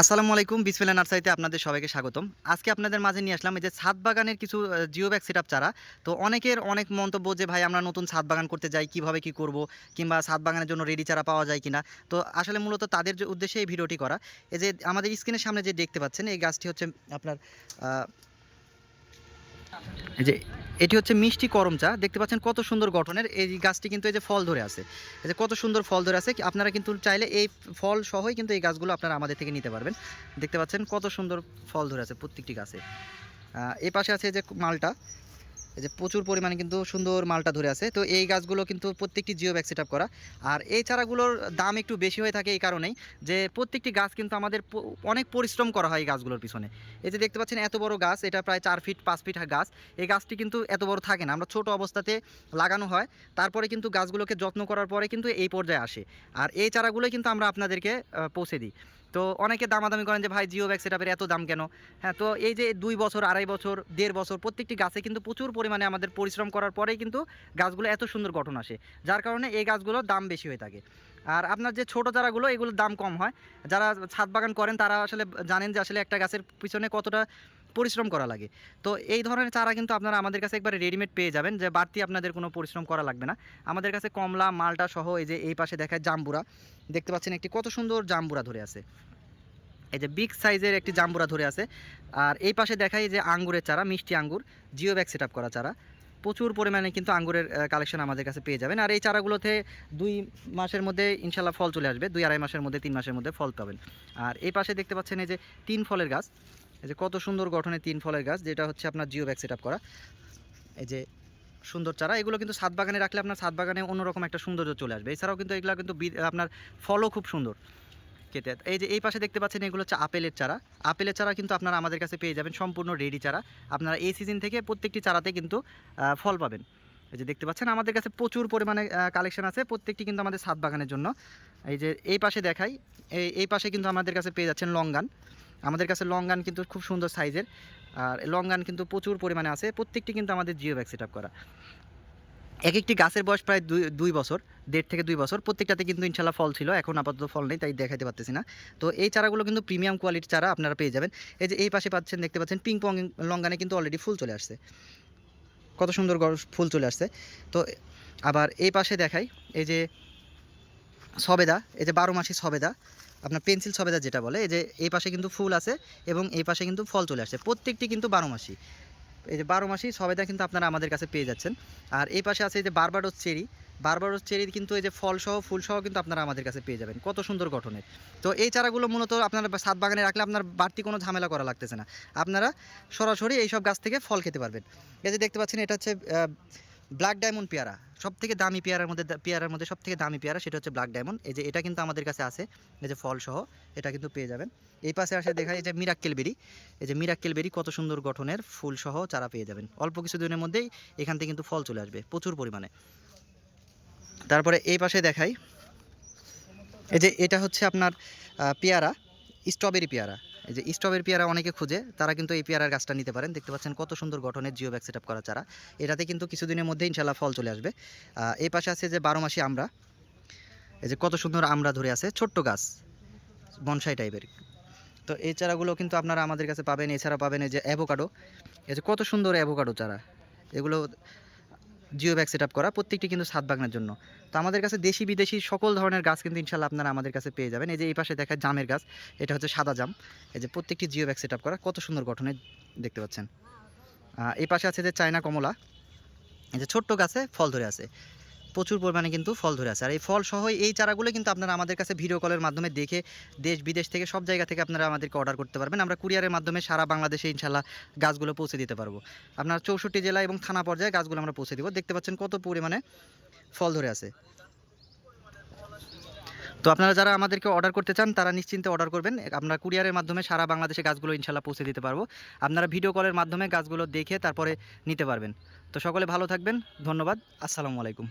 আসসালামু আলাইকুম বিসমিল্লা নার্সারিতে আপনাদের সবাইকে স্বাগতম। আজকে আপনাদের মাঝে নিয়ে আসলাম এই যে ছাদ বাগানের কিছু জিও ব্যাগ সেট চারা। তো অনেকের অনেক মন্তব্য যে, ভাই, আমরা নতুন ছাদ বাগান করতে যাই, কীভাবে কি করব? কিংবা ছাদ বাগানের জন্য রেডি চারা পাওয়া যায় কিনা? তো আসলে মূলত তাদের যে উদ্দেশ্যে এই ভিডিওটি করা। এই যে আমাদের স্ক্রিনের সামনে যে দেখতে পাচ্ছেন, এই গাছটি হচ্ছে আপনার যে, এটি হচ্ছে মিষ্টি করম চা। দেখতে পাচ্ছেন কত সুন্দর গঠনের। এই গাছটি কিন্তু এই যে ফল ধরে আছে। এই যে কত সুন্দর ফল ধরে আছে। আপনারা কিন্তু চাইলে এই ফল সহই কিন্তু এই গাছগুলো আপনারা আমাদের থেকে নিতে পারবেন। দেখতে পাচ্ছেন কত সুন্দর ফল ধরে আছে প্রত্যেকটি গাছে। এই পাশে আছে যে মালটা। এই যে প্রচুর পরিমাণে কিন্তু সুন্দর মালটা ধরে আছে। তো এই গাছগুলো কিন্তু প্রত্যেকটি জিও ব্যাগ সেট করা। আর এই চারাগুলোর দাম একটু বেশি হয়ে থাকে এই কারণেই যে প্রত্যেকটি গাছ কিন্তু আমাদের অনেক পরিশ্রম করা হয় এই গাছগুলোর পিছনে। এই যে দেখতে পাচ্ছেন এত বড় গাছ, এটা প্রায় চার ফিট, পাঁচ ফিট গাছ। এই গাছটি কিন্তু এত বড় থাকে না। আমরা ছোট অবস্থাতে লাগানো হয়। তারপরে কিন্তু গাছগুলোকে যত্ন করার পরে কিন্তু এই পর্যায়ে আসে। আর এই চারাগুলোই কিন্তু আমরা আপনাদেরকে পৌঁছে দিই। তো অনেকে দামাদামি করেন যে, ভাই, জিও ব্যাগ সেটাপের এত দাম কেন? হ্যাঁ তো এই যে দুই বছর, আড়াই বছর, দেড় বছর প্রত্যেকটি গাছে কিন্তু প্রচুর পরিমাণে আমাদের পরিশ্রম করার পরেই কিন্তু গাছগুলো এত সুন্দর গঠন আসে, যার কারণে এই গাছগুলোর দাম বেশি হয়ে থাকে। আর আপনার যে ছোটো চারাগুলো, এগুলোর দাম কম হয়। যারা ছাদ বাগান করেন, তারা আসলে জানেন যে আসলে একটা গাছের পিছনে কতটা পরিশ্রম করা লাগে। তো এই ধরনের চারা কিন্তু আপনারা আমাদের কাছে একবারে রেডিমেড পেয়ে যাবেন যে বাড়তি আপনাদের কোনো পরিশ্রম করা লাগবে না। আমাদের কাছে কমলা, মালটা সহ এই যে এই পাশে দেখায় জাম্বুরা। দেখতে পাচ্ছেন একটি কত সুন্দর জাম্বুরা ধরে আছে। এই যে বিগ সাইজের একটি জাম্বুরা ধরে আছে। আর এই পাশে দেখাই যে আঙ্গুরের চারা, মিষ্টি আঙ্গুর জিও ব্যাগ সেট করা চারা। প্রচুর পরিমাণে কিন্তু আঙ্গুরের কালেকশন আমাদের কাছে পেয়ে যাবেন। আর এই চারাগুলোতে দুই মাসের মধ্যে ইনশাল্লাহ ফল চলে আসবে। দুই আড়াই মাসের মধ্যে, তিন মাসের মধ্যে ফল পাবেন। আর এই পাশে দেখতে পাচ্ছেন এই যে তিন ফলের গাছ। এই যে কত সুন্দর গঠনে তিন ফলের গাছ, যেটা হচ্ছে আপনার জিও ব্যাগ সেট করা। এই যে সুন্দর চারা, এগুলো কিন্তু সাত বাগানে রাখলে আপনার ছাদ বাগানে অন্যরকম একটা সৌন্দর্য চলে আসবে। এছাড়াও কিন্তু এগুলো কিন্তু আপনার ফলও খুব সুন্দর খেতে। এই যে এই পাশে দেখতে পাচ্ছেন, এগুলো হচ্ছে আপেলের চারা। আপেলের চারা কিন্তু আপনারা আমাদের কাছে পেয়ে যাবেন, সম্পূর্ণ রেডি চারা। আপনারা এই সিজন থেকে প্রত্যেকটি চারাতে কিন্তু ফল পাবেন। এই যে দেখতে পাচ্ছেন, আমাদের কাছে প্রচুর পরিমাণে কালেকশন আছে প্রত্যেকটি কিন্তু আমাদের ছাদ বাগানের জন্য। এই যে এই পাশে দেখাই, এই এই পাশে কিন্তু আমাদের কাছে পেয়ে যাচ্ছেন লঙ্গান। আমাদের কাছে লং গান কিন্তু খুব সুন্দর সাইজের। আর লং গান কিন্তু প্রচুর পরিমাণে আছে। প্রত্যেকটি কিন্তু আমাদের জিও ব্যাগ সেট করা। এক একটি গাছের বয়স প্রায় দুই দুই বছর, দেড় থেকে দুই বছর। প্রত্যেকটাতে কিন্তু ইনশাল্লাহ ফল ছিল। এখন আপাতত ফল নেই, তাই দেখাতে পারতেছি না। তো এই চারাগুলো কিন্তু প্রিমিয়াম কোয়ালিটির চারা আপনারা পেয়ে যাবেন। এই যে এই পাশে পাচ্ছেন, দেখতে পাচ্ছেন পিং পং লঙ্গানে কিন্তু অলরেডি ফুল চলে আসছে। কত সুন্দর ফুল চলে আসছে। তো আবার এই পাশে দেখাই, এই যে সবেদা, এই যে বারো মাসি সবেদা, আপনার পেন্সিল সবেদা যেটা বলে, এই যে এই পাশে কিন্তু ফুল আছে এবং এই পাশে কিন্তু ফল চলে আসছে। প্রত্যেকটি কিন্তু বারো মাসি এই যে বারো মাসি সবেদা কিন্তু আপনারা আমাদের কাছে পেয়ে যাচ্ছেন। আর এই পাশে আছে এই যে বারবাডোস চেরি। বারবাডোস চেরি কিন্তু এই যে ফল সহ, ফুল সহ কিন্তু আপনারা আমাদের কাছে পেয়ে যাবেন। কত সুন্দর গঠনের। তো এই চারাগুলো মূলত আপনারা ছাদ বাগানে রাখলে আপনার বাড়তি কোনো ঝামেলা করা লাগতেছে না। আপনারা সরাসরি এইসব গাছ থেকে ফল খেতে পারবেন। এই যে দেখতে পাচ্ছেন, এটা হচ্ছে ব্ল্যাক ডায়মন্ড পেয়ারা। সব থেকে দামি পেয়ারার মধ্যে পেয়ারার মধ্যে সব থেকে দামি পেয়ারা সেটা হচ্ছে ব্ল্যাক ডায়মন্ড এই যে এটা কিন্তু আমাদের কাছে আছে, এই যে ফল সহ, এটা কিন্তু পেয়ে যাবেন। এই পাশে আসে দেখা যায় যে মিরাক্কেল বেরি এই যে মিরাক্কেল বেরি কত সুন্দর গঠনের ফুল সহ চারা পেয়ে যাবেন। অল্প কিছু দিনের মধ্যেই এখান থেকে কিন্তু ফল চলে আসবে, প্রচুর পরিমাণে। তারপরে এই পাশে দেখাই, এই যে এটা হচ্ছে আপনার পেয়ারা স্ট্রবেরি পেয়ারা। এই যে স্ট্রবেরি পেয়ারা অনেকে খুঁজে, তারা কিন্তু এই পেয়ারার গাছটা নিতে পারেন। দেখতে পাচ্ছেন কত সুন্দর গঠনের জিও ব্যাগ সেট করা চারা। এটাতে কিন্তু কিছুদিনের মধ্যে ইনশাল্লাহ ফল চলে আসবে। এই পাশে আছে যে বারো মাসি আমরা। এই যে কত সুন্দর আমরা ধরে আছে, ছোট্ট গাছ, বনসাই টাইপের। তো এই চারাগুলো কিন্তু আপনারা আমাদের কাছে পাবেন, এছাড়া পাবেন এই যে অ্যাভোকাডো। এই যে কত সুন্দর অ্যাভোকাডো চারা। এগুলো জিও ব্যাগ সেট করা প্রত্যেকটি কিন্তু সাত বাগানের জন্য। তো আমাদের কাছে দেশি বিদেশি সকল ধরনের গাছ কিন্তু ইনশাল্লাহ আপনারা আমাদের কাছে পেয়ে যাবেন। এই যে এই পাশে দেখা জামের গাছ, এটা হচ্ছে সাদা জাম। এই যে প্রত্যেকটি জিও ব্যাগ সেট করা, কত সুন্দর গঠনে দেখতে পাচ্ছেন। এই পাশে আছে যে চায়না কমলা। এই যে ছোট্ট গাছে ফল ধরে আছে। প্রচুর পরিমাণে কিন্তু ফল ধরে আছে। আর এই ফল সহ এই চারাগুলো কিন্তু আপনারা আমাদের কাছে ভিডিও কলের মাধ্যমে দেখে দেশ বিদেশ থেকে সব জায়গা থেকে আপনারা আমাদেরকে অর্ডার করতে পারবেন। আমরা কুরিয়ারের মাধ্যমে সারা বাংলাদেশে ইনশাল্লাহ গাছগুলো পৌঁছে দিতে পারব। আপনার চৌষট্টি জেলা এবং থানা পর্যায়ে গাছগুলো আমরা পৌঁছে দিব। দেখতে পাচ্ছেন কত পরিমাণে ফল ধরে আছে। তো আপনারা যারা আমাদেরকে অর্ডার করতে চান, তারা নিশ্চিন্তে অর্ডার করবেন। আমরা কুরিয়ারের মাধ্যমে সারা বাংলাদেশে গাছগুলো ইনশাল্লাহ পৌঁছে দিতে পারব। আপনারা ভিডিও কলের মাধ্যমে গাছগুলো দেখে তারপরে নিতে পারবেন। তো সকলে ভালো থাকবেন। ধন্যবাদ। আসসালামু আলাইকুম।